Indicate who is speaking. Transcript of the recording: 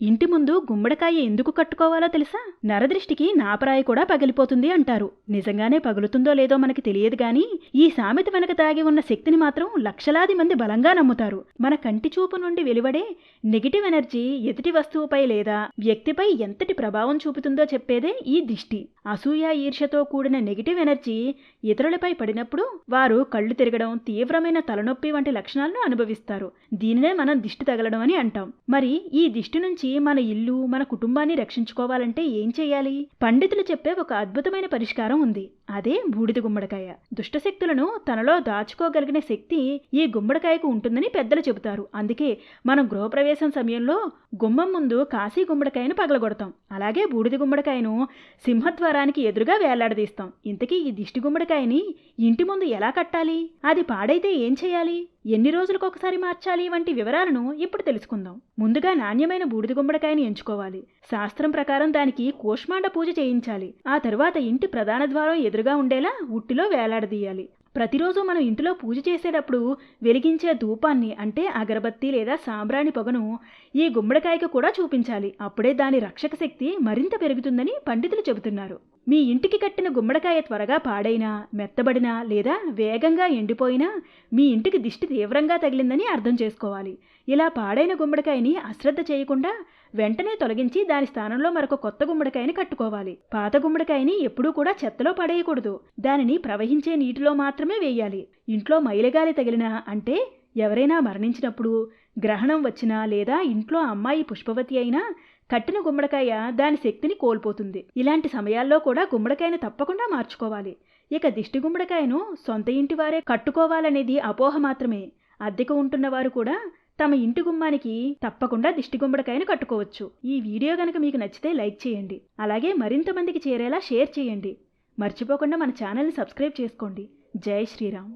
Speaker 1: ఇంటి ముందు గుమ్మడికాయ ఎందుకు కట్టుకోవాలో తెలుసా? నరదృష్టికి నాపరాయి కూడా పగిలిపోతుంది అంటారు. నిజంగానే పగులుతుందో లేదో మనకి తెలియదు గాని ఈ సామెత వెనక దాగి ఉన్న శక్తిని మాత్రం లక్షలాది మంది బలంగా నమ్ముతారు. మన కంటి చూపు నుండి వెలువడే నెగిటివ్ ఎనర్జీ ఎదుటి వస్తువుపై లేదా వ్యక్తిపై ఎంతటి ప్రభావం చూపుతుందో చెప్పేదే ఈ దిష్టి. అసూయ ఈర్ష్యతో కూడిన నెగిటివ్ ఎనర్జీ ఇతరులపై పడినప్పుడు వారు కళ్ళు తిరగడం తీవ్రమైన తలనొప్పి వంటి లక్షణాలను అనుభవిస్తారు. దీనినే మనం దిష్టి తగలడం అని అంటాం. మరి ఈ దిష్టి నుంచి మన ఇల్లు మన కుటుంబాన్ని రక్షించుకోవాలంటే ఏం చేయాలి? పండితులు చెప్పే ఒక అద్భుతమైన పరిష్కారం ఉంది. అదే బూడిద గుమ్మడికాయ. దుష్టశక్తులను తనలో దాచుకోగలిగిన శక్తి ఈ గుమ్మడికాయకు ఉంటుందని పెద్దలు చెబుతారు. అందుకే మనం గృహప్రవేశం సమయంలో గుమ్మం ముందు కాశీ గుమ్మడికాయను పగలగొడతాం. అలాగే బూడిద గుమ్మడికాయను సింహద్వారానికి ఎదురుగా వేలాడదీస్తాం. ఇంతకీ ఈ దిష్టి గుమ్మడికాయని ఇంటి ముందు ఎలా కట్టాలి? అది పాడైతే ఏం చేయాలి? ఎన్ని రోజులకు ఒకసారి మార్చాలి? వంటి వివరాలను ఇప్పుడు తెలుసుకుందాం. ముందుగా నాణ్యమైన బూడిద గుమ్మడికాయని ఎంచుకోవాలి. శాస్త్రం ప్రకారం దానికి కూష్మాండ పూజ చేయించాలి. ఆ తర్వాత ఇంటి ప్రధాన ద్వారం ఎదురుగా ఉండేలా ఉట్టిలో వేలాడదీయాలి. ప్రతిరోజు మనం ఇంటిలో పూజ చేసేటప్పుడు వెలిగించే ధూపాన్ని అంటే అగరబత్తి లేదా సాంబ్రాణి పొగను ఈ గుమ్మడికాయకు కూడా చూపించాలి. అప్పుడే దాని రక్షక శక్తి మరింత పెరుగుతుందని పండితులు చెబుతున్నారు. మీ ఇంటికి కట్టిన గుమ్మడికాయ త్వరగా పాడైనా మెత్తబడినా లేదా వేగంగా ఎండిపోయినా మీ ఇంటికి దిష్టి తీవ్రంగా తగిలిందని అర్థం చేసుకోవాలి. ఇలా పాడైన గుమ్మడికాయని అశ్రద్ధ చేయకుండా వెంటనే తొలగించి దాని స్థానంలో మరొక కొత్త గుమ్మడికాయని కట్టుకోవాలి. పాత గుమ్మడికాయని ఎప్పుడూ కూడా చెత్తలో పడేయకూడదు. దానిని ప్రవహించే నీటిలో మాత్రమే వేయాలి. ఇంట్లో మైలగాలి తగిలినా అంటే ఎవరైనా మరణించినప్పుడు గ్రహణం వచ్చినా లేదా ఇంట్లో అమ్మాయి పుష్పవతి అయినా కట్టిన గుమ్మడికాయ దాని శక్తిని కోల్పోతుంది. ఇలాంటి సమయాల్లో కూడా గుమ్మడికాయను తప్పకుండా మార్చుకోవాలి. ఇక దిష్టి గుమ్మడికాయను సొంత ఇంటి వారే కట్టుకోవాలనేది అపోహ మాత్రమే. అద్దెకు ఉంటున్న వారు కూడా తమ ఇంటి గుమ్మానికి తప్పకుండా దిష్టి గుమ్మడికాయను కట్టుకోవచ్చు. ఈ వీడియో గనక మీకు నచ్చితే లైక్ చేయండి. అలాగే మరింత మందికి చేరేలా షేర్ చేయండి. మర్చిపోకుండా మన ఛానల్ని సబ్స్క్రైబ్ చేసుకోండి. జై శ్రీరామ్.